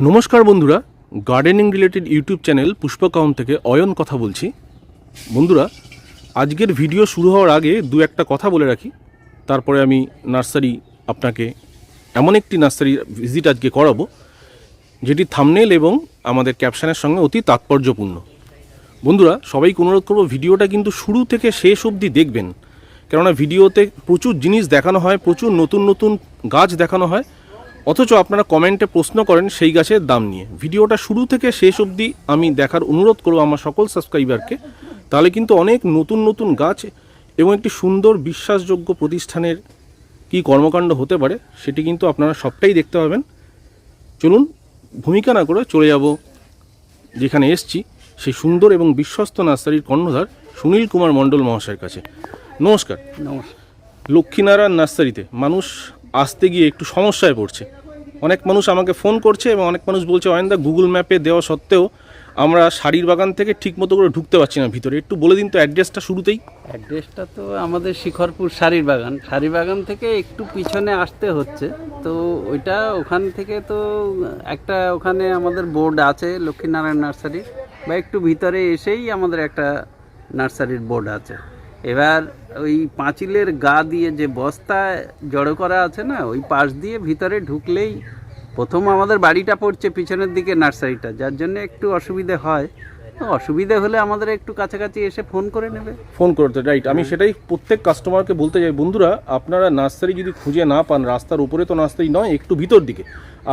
নমস্কার বন্ধুরা gardening related YouTube channel পুষ্পকাউন থেকে অয়ন কথা বলছি। বন্ধুরা, আজকের ভিডিও শুরু হওয়ার আগে দু একটা কথা বলে রাখি। তারপরে আমি নার্সারি আপনাকে এমন একটি নার্সারি ভিজিট আজকে করাবো, যেটি থামনেল এবং আমাদের ক্যাপশানের সঙ্গে অতি তাৎপর্যপূর্ণ। বন্ধুরা, সবাইকে অনুরোধ করব ভিডিওটা কিন্তু শুরু থেকে শেষ অবধি দেখবেন। কেননা ভিডিওতে প্রচুর জিনিস দেখানো হয়, প্রচুর নতুন নতুন গাছ দেখানো হয় অথচ আপনারা কমেন্টে প্রশ্ন করেন সেই গাছের দাম নিয়ে। ভিডিওটা শুরু থেকে শেষ অবধি আমি দেখার অনুরোধ করব আমার সকল সাবস্ক্রাইবারকে। তাহলে কিন্তু অনেক নতুন নতুন গাছ এবং একটি সুন্দর বিশ্বাসযোগ্য প্রতিষ্ঠানের কি কর্মকাণ্ড হতে পারে সেটি কিন্তু আপনারা সবটাই দেখতে পাবেন। চলুন ভূমিকা না করে চলে যাব যেখানে এসছি সেই সুন্দর এবং বিশ্বস্ত নার্সারির কর্ণধার সুনীল কুমার মণ্ডল মহাশয়ের কাছে। নমস্কার। নমস্কার। লক্ষ্মীনারায়ণ নার্সারিতে মানুষ আসতে গিয়ে একটু সমস্যায় পড়ছে। অনেক মানুষ আমাকে ফোন করছে এবং অনেক মানুষ বলছে, অয়েন্দা গুগল ম্যাপে দেওয়া সত্ত্বেও আমরা শাড়ির বাগান থেকে ঠিক মতো করে ঢুকতে পারছি না ভিতরে। একটু বলে দিন তো অ্যাড্রেসটা শুরুতেই। অ্যাড্রেসটা তো আমাদের শিখরপুর শাড়ির বাগান। শাড়ির বাগান থেকে একটু পিছনে আসতে হচ্ছে। তো ওইটা ওখান থেকে তো একটা ওখানে আমাদের বোর্ড আছে, লক্ষ্মীনারায়ণ নার্সারি। বা একটু ভিতরে এসেই আমাদের একটা নার্সারির বোর্ড আছে। এবার ওই পাঁচিলের গা দিয়ে যে বস্তা জড়ো করা আছে না, ওই পাশ দিয়ে ভিতরে ঢুকলেই প্রথম আমাদের বাড়িটা পড়ছে পিছনের দিকে নার্সারিটা, যার জন্য একটু অসুবিধে হয়। অসুবিধে হলে আমাদের একটু কাছাকাছি এসে ফোন করে নেবে। ফোন করতে রাইট। আমি সেটাই প্রত্যেক কাস্টমারকে বলতে চাই, বন্ধুরা, আপনারা নার্সারি যদি খুঁজে না পান, রাস্তার উপরে তো নার্সারি নয়, একটু ভিতর দিকে।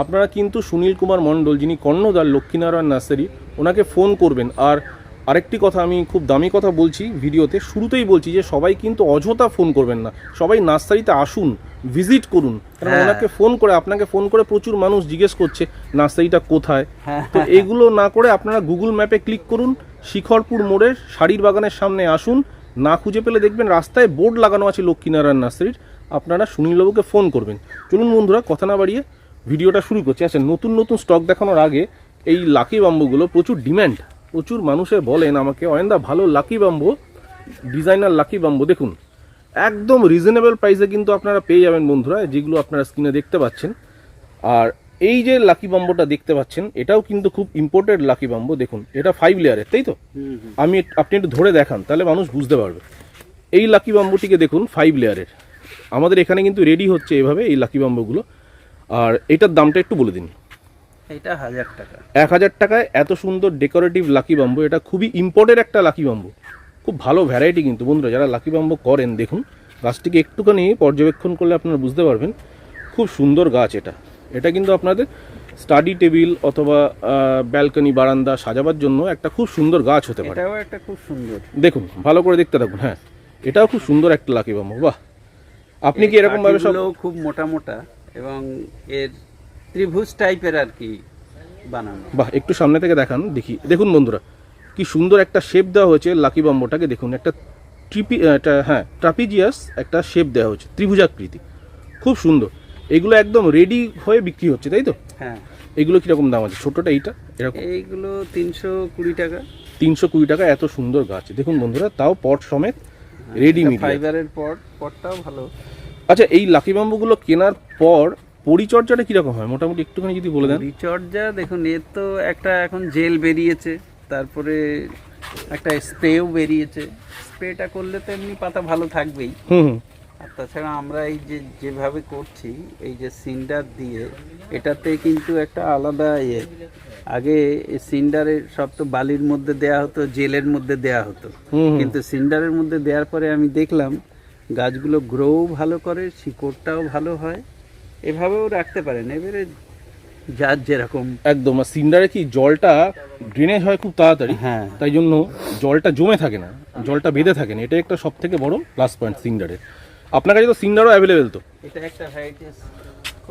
আপনারা কিন্তু সুনীল কুমার মণ্ডল, যিনি কর্ণদার লক্ষ্মীনারায়ণ নার্সারি, ওনাকে ফোন করবেন। আর আরেকটি কথা আমি খুব দামি কথা বলছি ভিডিওতে শুরুতেই বলছি যে সবাই কিন্তু অযথা ফোন করবেন না। সবাই নার্সারিতে আসুন ভিজিট করুন। কারণ হ্যাঁ। ওনাকে ফোন করে আপনাকে ফোন করে প্রচুর মানুষ জিজ্ঞেস করছে নার্সারিটা কোথায়? হ্যাঁ। তো এগুলো না করে আপনারা গুগল ম্যাপে ক্লিক করুন শিখরপুর মোড়ের শাড়ির বাগানের সামনে আসুন। না খুঁজে পেলে দেখবেন রাস্তায় বোর্ড লাগানো আছে লক্ষ্মীনারায়ণ নার্সারির। আপনারা সুনীলবাবুকে ফোন করবেন। চলুন বন্ধুরা কথা না বাড়িয়ে ভিডিওটা শুরু করছি। আচ্ছা নতুন নতুন স্টক দেখানোর আগে এই লাকি বাম্বুগুলো প্রচুর ডিম্যান্ড প্রচুর মানুষে বলেন আমাকে অয়েন্দা ভালো lucky bamboo designer lucky bamboo দেখুন একদম রিজনেবল প্রাইসে কিন্তু আপনারা পেয়ে যাবেন বন্ধুরা যেগুলো আপনারা স্ক্রিনে দেখতে পাচ্ছেন। আর এই যে লাকি বাম্বোটা দেখতে পাচ্ছেন এটাও কিন্তু খুব ইম্পোর্টেড লাকি বাম্বো দেখুন এটা ফাইভ লেয়ারের তাই তো। আমি আপনি একটু ধরে দেখান তাহলে মানুষ বুঝতে পারবে। এই লাকি বাম্বুটিকে দেখুন ফাইভ লেয়ারের আমাদের এখানে কিন্তু রেডি হচ্ছে এভাবে এই লাকি বাম্বুগুলো আর এটার দামটা একটু বলে দিন। এটা হাজার টাকা। এক হাজার টাকায় এত সুন্দর ডেকোরেটিভ লাকি বাম্বু এটা খুবই ইম্পোর্টেড একটা লাকি বাম্বু খুব ভালো ভ্যারাইটি কিন্তু বন্ধুরা যারা লাকি বাম্বু করেন দেখুন গাছটিকে একটুখানি পর্যবেক্ষণ করলে আপনারা বুঝতে পারবেন। খুব সুন্দর গাছ এটা। এটা কিন্তু আপনাদের স্টাডি টেবিল অথবা ব্যালকনি বারান্দা সাজাবার জন্য একটা খুব সুন্দর গাছ হতে পারে। এটাও একটা খুব সুন্দর। দেখুন ভালো করে দেখতে থাকুন হ্যাঁ। এটাও খুব সুন্দর একটা লাকি বাম্বু বাহ। আপনি কি এরকম ভাবে সব খুব মোটা মোটা এবং এর ত্রিভুজ টাইপের আর কি বানানো। বাহ একটু সামনে থেকে দেখান দেখি। দেখুন বন্ধুরা কি সুন্দর একটা শেপ দেওয়া হয়েছে লাকি বাম্বোটাকে দেখুন একটা ট্রিপি একটা হ্যাঁ ট্রাপিজিয়াস একটা শেপ দেওয়া হয়েছে ত্রিভুজাকৃতি। খুব সুন্দর। এগুলো একদম রেডি হয়ে বিক্রি হচ্ছে তাই তো? হ্যাঁ। এগুলো কীরকম দাম আছে? ছোটোটা এইটা এরকম? এইগুলো তিনশো কুড়ি টাকা। তিনশো কুড়ি টাকা এত সুন্দর গাছ। দেখুন বন্ধুরা তাও পট সমেত রেডি ফাইবারের পট পটটাও ভালো। আচ্ছা এই লাকি বাম্বুগুলো কেনার পর পরিচর্যাটা কীরকম হয়? মোটামুটি একটুখানি যদি বলে দেন। পরিচর্যা দেখুন এর তো একটা এখন জেল বেরিয়েছে তারপরে একটা স্প্রেও বেরিয়েছে। স্প্রেটা করলে তো এমনি পাতা ভালো থাকবেই। হুম আর তাছাড়া আমরা এই যে যেভাবে করছি এই যে সিন্ডার দিয়ে এটাতে কিন্তু একটা আলাদা ইয়ে। আগে সিন্ডারের সব তো বালির মধ্যে দেয়া হতো জেলের মধ্যে দেয়া হতো। কিন্তু সিন্ডারের মধ্যে দেওয়ার পরে আমি দেখলাম গাছগুলো গ্রোও ভালো করে শিকড়টাও ভালো হয়। এভাবেও রাখতে পারেন এবারে যার যেরকম। একদম আর সিন্ডারে কি জলটা ড্রেনেজ হয় খুব তাড়াতাড়ি? হ্যাঁ। তাই জন্য জলটা জমে থাকে না জলটা বেঁধে থাকে না এটা একটা সব থেকে বড় প্লাস পয়েন্ট সিন্ডারে। আপনার কাছে তো সিন্ডারও অ্যাভেলেবেল তো? এটা একটা ভ্যারাইটিস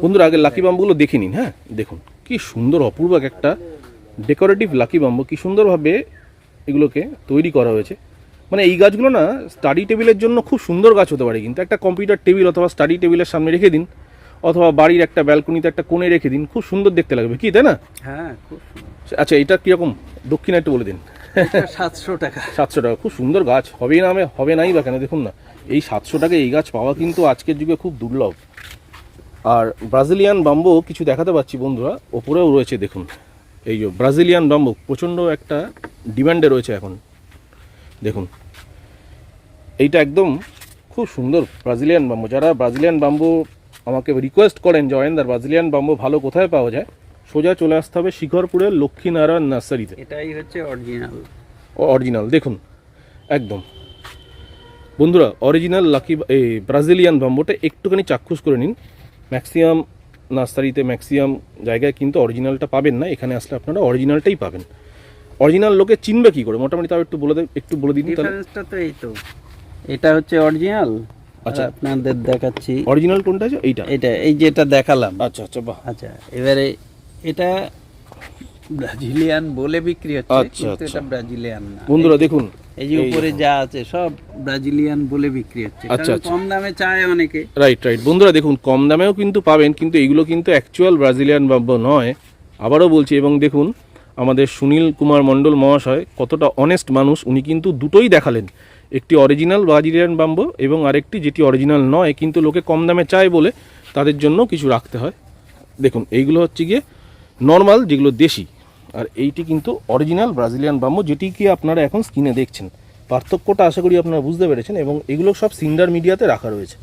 বন্ধুরা আগে লাকি বাম্বুগুলো দেখে নিন হ্যাঁ? দেখুন কি সুন্দর অপূর্ব একটা ডেকোরেটিভ লাকি বাম্বু কি সুন্দরভাবে এগুলোকে তৈরি করা হয়েছে। মানে এই গাছগুলো না স্টাডি টেবিলের জন্য খুব সুন্দর গাছ হতে পারে কিন্তু একটা কম্পিউটার টেবিল অথবা স্টাডি টেবিলের সামনে রেখে দিন। অথবা বাড়ির একটা ব্যালকনিতে একটা কোণে রেখে দিন খুব সুন্দর দেখতে লাগবে কি তাই না? হ্যাঁ খুব আচ্ছা এটা কীরকম? দক্ষিণা একটু বলে দিন। সাতশো টাকা। সাতশো টাকা খুব সুন্দর গাছ হবে না হবে নাই বা কেন দেখুন না। এই সাতশো টাকা এই গাছ পাওয়া কিন্তু আজকের যুগে খুব দুর্লভ। আর ব্রাজিলিয়ান বাম্বো কিছু দেখাতে পাচ্ছি বন্ধুরা ওপরেও রয়েছে দেখুন। এই যে ব্রাজিলিয়ান বাম্বু প্রচণ্ড একটা ডিমান্ডে রয়েছে এখন। দেখুন। এইটা একদম খুব সুন্দর ব্রাজিলিয়ান বাম্বো যারা ব্রাজিলিয়ান বাম্বু আমাকে রিকোয়েস্ট করেন যে অয়েন্দার ব্রাজিলিয়ান বাম্বু ভালো কোথায় পাওয়া যায়? সোজা চলে আসতে হবে শিখরপুরের লক্ষ্মীনারায়ণ নার্সারিতে। এটাই হচ্ছে অরিজিনাল অরিজিনাল দেখুন একদম। বন্ধুরা অরিজিনাল লাকি এই ব্রাজিলিয়ান বাম্বুটা একটুখানি চাক্ষুষ করে নিন। ম্যাক্সিমাম নার্সারিতে ম্যাক্সিমাম জায়গায় কিন্তু অরিজিনালটা পাবেন না এখানে আসলে আপনারা অরিজিনালটাই পাবেন। অরিজিনাল লোকে চিনবে কি করে? মোটামুটি তাও একটু বলে একটু বলে দিন তাহলে। তো এই তো। এটা হচ্ছে অরিজিনাল আচ্ছা। আপনাদের দেখাচ্ছি। অরিজিনাল কোনটা আছে? এইটা। এটা এই যেটা দেখালাম। আচ্ছা আচ্ছা বাহ। আচ্ছা এবারে এটা ব্রাজিলিয়ান বলে বিক্রি হচ্ছে আচ্ছা, কিন্তু আচ্ছা। এটা ব্রাজিলিয়ান না। বন্ধুরা দেখুন। এই যে উপরে যা আছে সব ব্রাজিলিয়ান বলে বিক্রি হচ্ছে। আচ্ছা, কারণ। কম দামে চায় অনেকে। রাইট রাইট বন্ধুরা দেখুন কম দামেও কিন্তু পাবেন কিন্তু এগুলো কিন্তু অ্যাকচুয়াল ব্রাজিলিয়ান বাম্বু নয়। আবারও বলছি এবং দেখুন আমাদের সুনীল কুমার মণ্ডল মহাশয় কতটা অনেস্ট মানুষ উনি কিন্তু দুটোই দেখালেন। একটি অরিজিনাল ব্রাজিলিয়ান বাম্বু এবং আরেকটি যেটি অরিজিনাল নয় কিন্তু লোকে কম দামে চায় বলে তাদের জন্য কিছু রাখতে হয়। দেখুন এইগুলো হচ্ছে গিয়ে নর্মাল যেগুলো দেশি। আর এইটি কিন্তু অরিজিনাল ব্রাজিলিয়ান বাম্বু যেটি কি আপনারা এখন স্ক্রিনে দেখছেন। পার্থক্যটা আশা করি আপনারা বুঝতে পেরেছেন এবং এগুলো সব সিন্ডার মিডিয়াতে রাখা রয়েছে।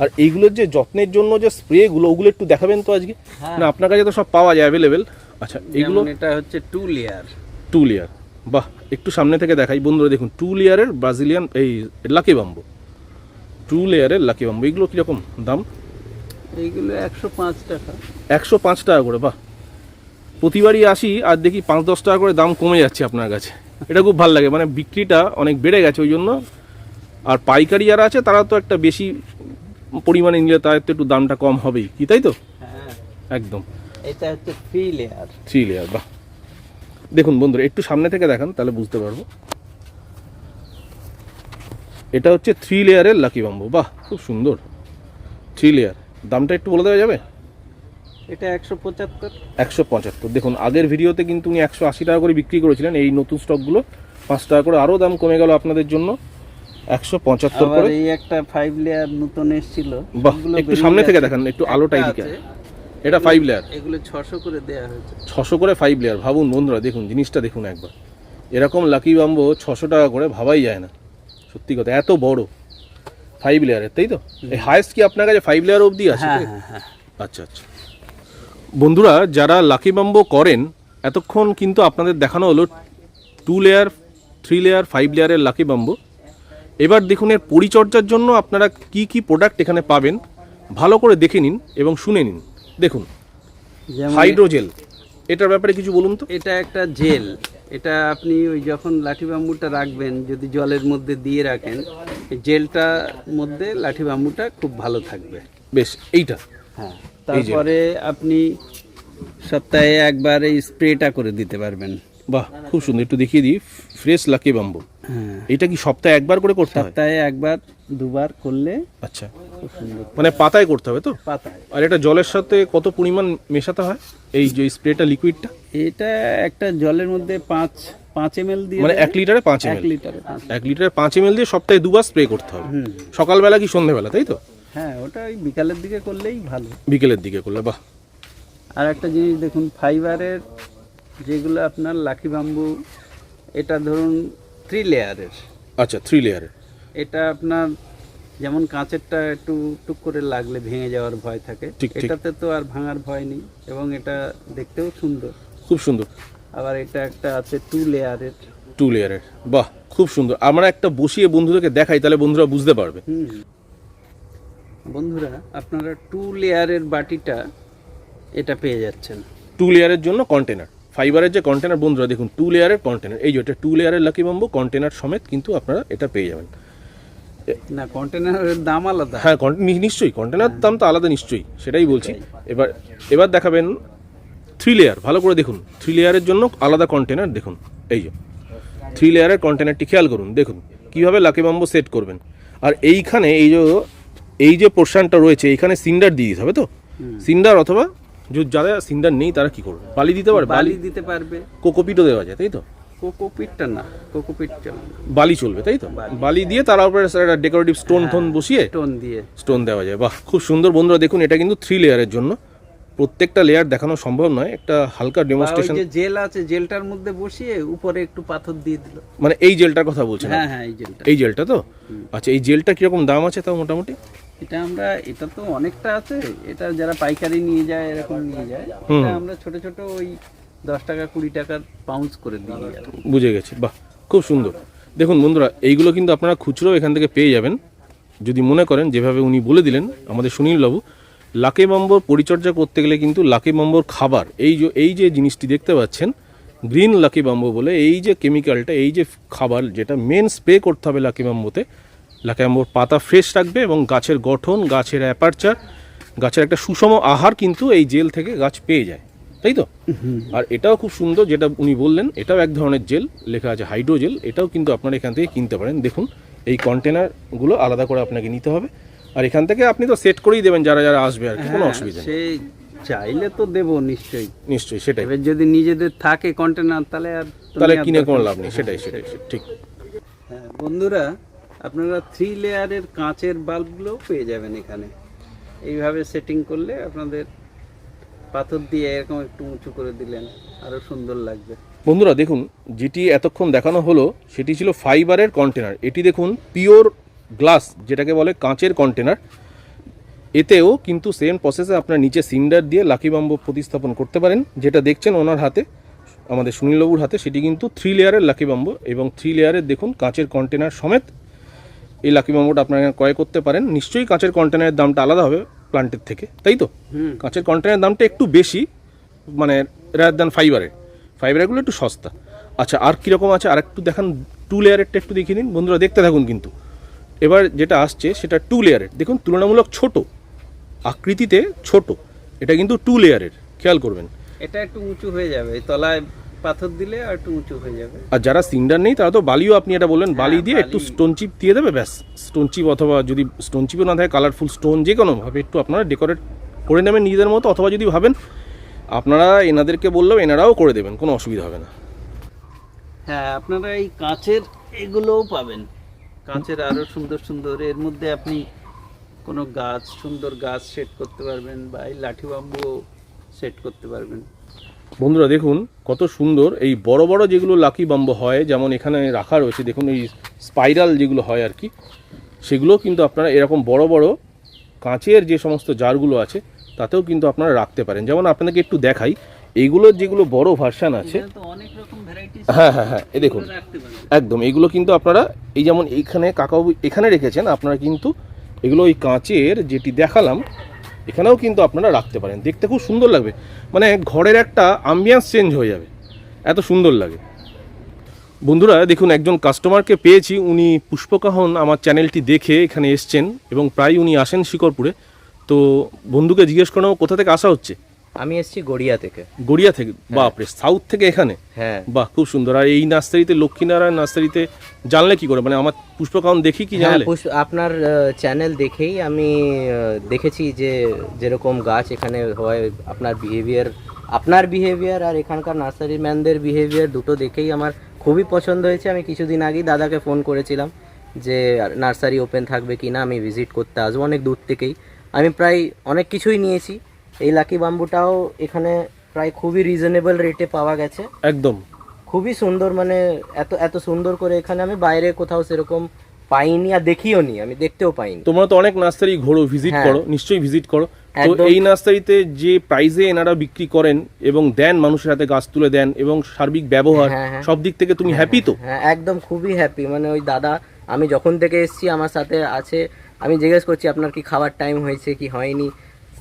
আর এইগুলোর যে যত্নের জন্য যে স্প্রেগুলো ওগুলো একটু দেখাবেন তো আজকে? হ্যাঁ। না আপনার কাছে তো সব পাওয়া যায় অ্যাভেলেবেল আচ্ছা এগুলো এটা হচ্ছে টু লেয়ার টু লেয়ার বাহ একটু সামনে থেকে দেখাই। বন্ধুরা দেখুন টু লেয়ারের ব্রাজিলিয়ান এই লাকি বাম্বু। টু লেয়ারের লাকি বাম্বু এগুলো কীরকম দাম? এইগুলো একশো পাঁচ টাকা। একশো পাঁচ টাকা করে বাহ। প্রতিবারই আসি আর দেখি পাঁচ দশ টাকা করে দাম কমে যাচ্ছে আপনার কাছে। এটা খুব ভালো লাগে মানে বিক্রিটা অনেক বেড়ে গেছে ওই জন্য। আর পাইকারি যারা আছে তারা তো একটা বেশি পরিমাণে নিলে তাদের তো একটু দামটা কম হবেই। কি তাই তো? হ্যাঁ। একদম। এটা হচ্ছে থ্রি লেয়ার থ্রি লেয়ার বাহ। দেখুন বন্ধুরা একটু সামনে থেকে দেখান তাহলে বুঝতে পারব। এটা হচ্ছে থ্রি লেয়ারের লাকি বাম্বু বাহ খুব সুন্দর। থ্রি লেয়ার দামটা একটু বলে দেওয়া যাবে? এটা একশো পঁচাত্তর। একশো পঁচাত্তর। দেখুন আগের ভিডিওতে কিন্তু উনি একশো আশি টাকা করে বিক্রি করেছিলেন। এই নতুন স্টকগুলো পাঁচ টাকা করে আরও দাম কমে গেল আপনাদের জন্য। একশো পঁচাত্তর করে। এই একটা ফাইভ লেয়ার নতুন এসেছিল। বাহ একটু সামনে থেকে। দেখান একটু আলোটা এদিকে এটা ফাইভ লেয়ার এগুলো ছশো করে দেয়া হয়েছে। ছশো করে ফাইভ লেয়ার ভাবুন বন্ধুরা দেখুন জিনিসটা দেখুন একবার। এরকম লাকি বাম্বো ছশো টাকা করে ভাবাই যায় না। সত্যি কথা এত বড়। ফাইভ লেয়ারের তাই তো? এই হাইস্ট কি আপনার কাছে ফাইভ লেয়ার অবধি আছে? হ্যাঁ? হ্যাঁ হ্যাঁ। আচ্ছা আচ্ছা। বন্ধুরা যারা লাকি বাম্বো করেন এতক্ষণ কিন্তু আপনাদের দেখানো হলো two layer three layer five লেয়ারের লাকি বাম্বো এবার দেখুন এর পরিচর্যার জন্য আপনারা কি কি প্রোডাক্ট এখানে পাবেন ভালো করে দেখে নিন এবং শুনে নিন। দেখুন হাইড্রোজেল এটার ব্যাপারে কিছু বলুন তো। এটা একটা জেল এটা আপনি ওই যখন লাঠি বাম্বুটা রাখবেন যদি জলের মধ্যে দিয়ে রাখেন এই জেলটার মধ্যে লাঠি বাম্বুটা খুব ভালো থাকবে। বেশ এইটা। হ্যাঁ। তারপরে আপনি সপ্তাহে একবার এই স্প্রেটা করে দিতে পারবেন। বাহ খুব সুন্দর। একটু দেখিয়ে দিই ফ্রেশ লাকি বাম্বু। এটা কি সপ্তাহে একবার করে করতে হয়? সপ্তাহে একবার দুবার করলে আচ্ছা। মানে পাতায় করতে হবে তো? পাতায়। আর এটা জলের সাথে কত পরিমাণ মেশাতে হয়? এই যে স্প্রেটা লিকুইডটা? এটা একটা জলের মধ্যে পাঁচ পাঁচ এম এল দিয়ে মানে এক লিটারে পাঁচ এম এক লিটারে এক লিটারে পাঁচ এম দিয়ে সপ্তাহে দুবার স্প্রে করতে হবে। সকালবেলা কি সন্ধ্যেবেলা তাই তো? হ্যাঁ ওটা ওই বিকালের দিকে করলেই ভালো। বিকেলের দিকে করলে বাহ। আর একটা জিনিস দেখুন ফাইবারের যেগুলো আপনার লাকি বাম্বু এটা ধরুন থ্রি লেয়ারের আচ্ছা থ্রি লেয়ারের এটা আপনার যেমন কাঁচেরটা একটু টুক করে লাগলে ভেঙে যাওয়ার ভয় থাকে। এটাতে তো আর ভাঙার ভয় নেই এবং এটা দেখতেও সুন্দর। খুব সুন্দর। আবার এটা একটা আছে টু লেয়ারের টু লেয়ারের বাহ খুব সুন্দর। আমরা একটা বসিয়ে বন্ধুদেরকে দেখাই তাহলে বন্ধুরা বুঝতে পারবে। বন্ধুরা আপনারা টু লেয়ারের বাটিটা এটা পেয়ে যাচ্ছেন। টু লেয়ারের জন্য কন্টেনার ফাইবারের যে কন্টেনার বন্ধুরা দেখুন টু লেয়ারের কন্টেনার এই যে এটা টু লেয়ারের লাকি বাম্বু কন্টেনার সমেত কিন্তু আপনারা এটা পেয়ে যাবেন। না কন্টেনারের দাম আলাদা। হ্যাঁ নিশ্চয়ই কন্টেনার দাম তো আলাদা নিশ্চয়ই সেটাই বলছি। এবার এবার দেখাবেন থ্রি লেয়ার ভালো করে দেখুন। থ্রি লেয়ারের জন্য আলাদা কন্টেনার দেখুন এই যে। থ্রি লেয়ারের কন্টেনারটি খেয়াল করুন দেখুন কীভাবে লাকি বাম্বো সেট করবেন। আর এইখানে এই যে এই যে পোর্শনটা রয়েছে এইখানে সিন্ডার দিয়ে দিতে হবে তো? সিন্ডার অথবা যারা সিন্ডার নেই তারা কি করবে? বালি দিতে পারবে? বালি দিতে পারবে। কোকোপিটও দেওয়া যায় তাই তো? কোকোপিটটা না কোকোপিট বালি চলবে তাই তো? বালি। দিয়ে তার উপরে একটা ডেকোরেটিভ স্টোন টোন বসিয়ে স্টোন দিয়ে। স্টোন দেওয়া যায়। বাহ খুব সুন্দর। বন্ধুরা দেখুন এটা কিন্তু থ্রি লেয়ারের জন্য। প্রত্যেকটা লেয়ার দেখানো সম্ভব নয় একটা হালকা ডেমনস্ট্রেশন যে জেল আছে জেলটার মধ্যে বসিয়ে উপরে একটু পাথর দিয়ে দিল। মানে এই জেলটার কথা বলছেন হ্যাঁ হ্যাঁ এই জেলটা। এই জেলটা তো? আচ্ছা এই জেলটা কীরকম দাম আছে তাও মোটামুটি? এটা আমরা এটা তো অনেকটা আছে এটা যারা পাইকারি নিয়ে যায় এরকম নিয়ে যায় এটা আমরা ছোট ছোট ওই দশ টাকা কুড়ি টাকার পাউন্স করে দিই বুঝে গেছি বাহ খুব সুন্দর। দেখুন বন্ধুরা এইগুলো কিন্তু আপনারা খুচরো এখান থেকে পেয়ে যাবেন। যদি মনে করেন যেভাবে উনি বলে দিলেন আমাদের সুনীলবাবু লাকি বাম্বর পরিচর্যা করতে গেলে কিন্তু লাকি বাম্বর খাবার, এই যে এই যে জিনিসটি দেখতে পাচ্ছেন, গ্রিন লাকি বাম্বো বলে, এই যে কেমিক্যালটা, এই যে খাবার যেটা মেন স্প্রে করতে হবে লাকি বাম্বোতে লাকি বাম্বোর পাতা ফ্রেশ রাখবে এবং গাছের গঠন, গাছের অ্যাপারচার গাছের একটা সুষম আহার কিন্তু এই জেল থেকে গাছ পেয়ে যায়, তাই তো? আর এটাও খুব সুন্দর যেটা উনি বললেন, এটাও এক ধরনের জেল, লেখা আছে হাইড্রোজেল, এটাও কিন্তু আপনারা এখান থেকে কিনতে পারেন। দেখুন, এই কন্টেনারগুলো আলাদা করে আপনাকে নিতে হবে। আর এখান থেকে আপনি তো সেট করেই দেবেন যারা যারা আসবে আর কি কোনো হ্যাঁ, অসুবিধা নেই। সে চাইলে তো দেবো নিশ্চয়ই। নিশ্চয়ই সেটাই। এবার যদি নিজেদের থাকে কন্টেনার তাহলে আর তাহলে কিনে কোনো লাভ নেই সেটাই সেটাই সেটাই, ঠিক। হ্যাঁ, বন্ধুরা আপনারা থ্রি লেয়ারের কাঁচের বাল্বগুলোও পেয়ে যাবেন এখানে। এইভাবে সেটিং করলে আপনাদের পাথর দিয়ে এরকম একটু উঁচু করে দিলেন আরও সুন্দর লাগবে। বন্ধুরা দেখুন যেটি এতক্ষণ দেখানো হলো সেটি ছিল ফাইবারের কন্টেনার এটি দেখুন পিওর গ্লাস যেটাকে বলে কাঁচের কন্টেনার এতেও কিন্তু সেম প্রসেসে আপনার নিচে সিন্ডার দিয়ে লাকি বাম্বো প্রতিস্থাপন করতে পারেন যেটা দেখছেন ওনার হাতে আমাদের সুনীলবাবুর হাতে সেটি কিন্তু থ্রি লেয়ারের লাকি বাম্বো এবং থ্রি লেয়ারের দেখুন কাঁচের কন্টেনার সমেত এই লাকি বাম্বোটা আপনারা ক্রয় করতে পারেন। নিশ্চয়ই কাঁচের কন্টেনারের দামটা আলাদা হবে প্লান্টের থেকে তাই তো? কাঁচের কন্টেনারের দামটা একটু বেশি মানে রাদার দ্যান ফাইবারের ফাইবারগুলো একটু সস্তা। আচ্ছা আর কীরকম আছে? আর একটু দেখান টু লেয়ারেরটা একটু দেখিয়ে নিন বন্ধুরা দেখতে থাকুন কিন্তু। এবার যেটা আসছে সেটা টু লেয়ারের দেখুন তুলনামূলক ছোট আকৃতিতে ছোট এটা কিন্তু টু লেয়ারের খেয়াল করবেন। এটা একটু উঁচু হয়ে যাবে তলায় পাথর দিলে আর একটু উঁচু হয়ে যাবে। আর যারা সিন্ডার নেই তারা তো বালিও আপনি এটা বললেন বালি দিয়ে একটু স্টোন চিপ দিয়ে দেবে ব্যাস। স্টোন চিপ অথবা যদি স্টোন চিপও না থাকে কালারফুল স্টোন যে কোনোভাবে একটু আপনারা ডেকোরেট করে নেবেন নিজেদের মতো অথবা যদি ভাবেন আপনারা এনাদেরকে বললেও এনারাও করে দেবেন কোনো অসুবিধা হবে না। হ্যাঁ আপনারা এই কাঁচের এগুলোও পাবেন। কাঁচের আরও সুন্দর সুন্দর, এর মধ্যে আপনি কোনো গাছ, সুন্দর গাছ সেট করতে পারবেন বা এই লাঠি বাম্বু সেট করতে পারবেন। বন্ধুরা, দেখুন কত সুন্দর এই বড় বড় যেগুলো লাকি বাম্বো হয়, যেমন এখানে রাখা রয়েছে, দেখুন এই স্পাইরাল যেগুলো হয় আর কি, সেগুলো কিন্তু আপনারা এরকম বড় বড় কাঁচের যে সমস্ত জারগুলো আছে, তাতেও কিন্তু আপনারা রাখতে পারেন। যেমন আপনাকে একটু দেখাই এইগুলোর যেগুলো বড় ভার্সান আছে হ্যাঁ হ্যাঁ হ্যাঁ এই দেখুন একদম এগুলো কিন্তু আপনারা এই যেমন এইখানে কাকাবাবু এখানে রেখেছেন আপনারা কিন্তু এগুলো ওই কাঁচের যেটি দেখালাম এখানেও কিন্তু আপনারা রাখতে পারেন। দেখতে খুব সুন্দর লাগবে। মানে ঘরের একটা আম্বিয়ান্স চেঞ্জ হয়ে যাবে। এত সুন্দর লাগে। বন্ধুরা দেখুন একজন কাস্টমারকে পেয়েছি। উনি পুষ্পকাহন আমার চ্যানেলটি দেখে এখানে এসছেন এবং প্রায় উনি আসেন শিকরপুরে তো বন্ধুকে জিজ্ঞেস করানো কোথা থেকে আসা হচ্ছে? আমি এসেছি গড়িয়া থেকে। গড়িয়া থেকে? বাপরে সাউথ থেকে এখানে? হ্যাঁ। বাহ খুব সুন্দর। আর এই নার্সারিতে লক্ষ্মীনারায়ণ নার্সারিতে জানলে কি করে? মানে আমার পুষ্পকাউন দেখি কি হ্যাঁ জানলে? আপনার চ্যানেল দেখেই আমি দেখেছি যে যেরকম গাছ এখানে হয় আপনার বিহেভিয়ার আপনার বিহেভিয়ার আর এখানকার নার্সারি ম্যানদের বিহেভিয়ার দুটো দেখেই আমার খুবই পছন্দ হয়েছে। আমি কিছুদিন আগেই দাদাকে ফোন করেছিলাম যে নার্সারি ওপেন থাকবে কি না? আমি ভিজিট করতে আসব। অনেক দূর থেকেই। আমি প্রায় অনেক কিছুই নিয়েছি। এই লাকি বাম্বুটাও এখানে প্রায় খুবই রিজনেবল রেটে পাওয়া গেছে। একদম। খুবই সুন্দর মানে এত এত সুন্দর করে এখানে আমি বাইরে কোথাও সেরকম পাইনি আর দেখিও নি আমি দেখতেও পাইনি। তোমরা তো অনেক নার্সারি ঘোরো ভিজিট হ্যাঁ। করো নিশ্চয়ই ভিজিট করো। তো এই নার্সারিতে যে প্রাইজে এনারা বিক্রি করেন এবং দেন মানুষের হাতে গাছ তুলে দেন এবং সার্বিক ব্যবহার হ্যাঁ, হ্যাঁ। সব দিক থেকে তুমি হ্যাপি তো? হ্যাঁ একদম খুবই হ্যাপি মানে ওই দাদা আমি যখন থেকে এসেছি আমার সাথে আছে আমি জিজ্ঞেস করছি আপনার কি খাবার টাইম হয়েছে কি হয়নি?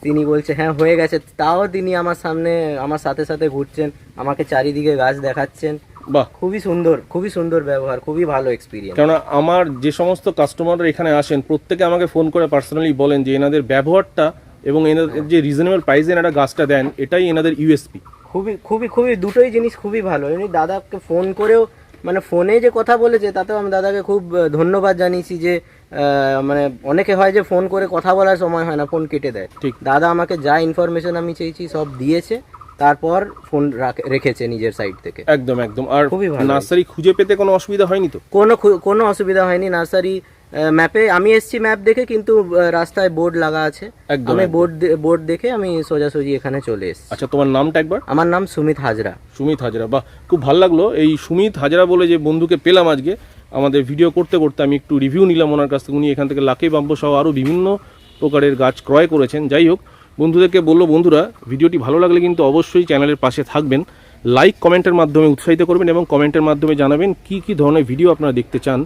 তিনি বলছে হ্যাঁ হয়ে গেছে। তাও তিনি আমার সামনে আমার সাথে সাথে ঘুরছেন আমাকে চারিদিকে গাছ দেখাচ্ছেন। বাহ। খুবই সুন্দর খুবই সুন্দর ব্যবহার খুবই ভালো এক্সপিরিয়েন্স কেননা আমার যে সমস্ত কাস্টমাররা এখানে আসেন প্রত্যেকে আমাকে ফোন করে পার্সোনালি বলেন যে এনাদের ব্যবহারটা এবং এনাদের যে রিজনেবল প্রাইসে এনারা গাছটা দেন এটাই এনাদের ইউএসপি খুবই খুবই খুবই দুটোই জিনিস খুবই ভালো। এমনি দাদাকে ফোন করেও মানে ফোনে যে কথা বলেছে তাতেও আমি দাদাকে খুব ধন্যবাদ জানিয়েছি যে মানে অনেকে হয় যে ফোন করে কথা বলার সময় হয় না ফোন কেটে দেয়। ঠিক। দাদা আমাকে যা ইনফরমেশন আমি চেয়েছি সব দিয়েছে তারপর ফোন রেখেছে নিজের সাইড থেকে। একদম একদম। আর খুবই ভালো। নার্সারি খুঁজে পেতে কোনো অসুবিধা হয়নি তো? কোনো কোনো অসুবিধা হয়নি। নার্সারি ম্যাপে আমি এসছি ম্যাপ দেখে কিন্তু রাস্তায় বোর্ড লাগা আছে। আমি বোর্ড বোর্ড দেখে আমি সোজাসুজি এখানে চলে এসেছি। আচ্ছা তোমার নামটা একবার? আমার নাম সুমিত হাজরা। সুমিত হাজরা। বাহ খুব ভালো লাগল। এই সুমিত হাজরা বলে যে বন্ধুকে পেলাম আজকে আমাদের ভিডিও করতে করতে আমি একটু রিভিউ নিলাম ওনার কাছ থেকে। উনি এখান থেকে লাকি বাম্বু সহ আরও বিভিন্ন প্রকারের গাছ ক্রয় করেছেন। যাই হোক বন্ধুদেরকে বলল বন্ধুরা ভিডিওটি ভালো লাগলে কিন্তু অবশ্যই চ্যানেলের পাশে থাকবেন। লাইক কমেন্টের মাধ্যমে উৎসাহিত করবেন এবং কমেন্টের মাধ্যমে জানাবেন কি কি ধরনের ভিডিও আপনারা দেখতে চান।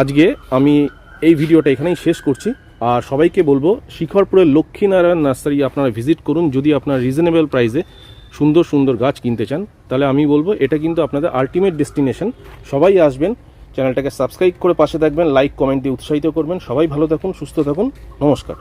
আজকে আমি এই ভিডিওটা এখানেই শেষ করছি। আর সবাইকে বলব, শিখরপুরের লক্ষ্মীনারায়ণ নার্সারি আপনারা ভিজিট করুন। যদি আপনার রিজনেবল প্রাইসে সুন্দর সুন্দর গাছ কিনতে চান, তাহলে আমি বলব, এটা কিন্তু আপনাদের আলটিমেট ডেস্টিনেশন সবাই আসবেন, চ্যানেলটাকে সাবস্ক্রাইব করে পাশে থাকবেন লাইক কমেন্ট দিয়ে উৎসাহিত করবেন। সবাই ভালো থাকুন, সুস্থ থাকুন। নমস্কার।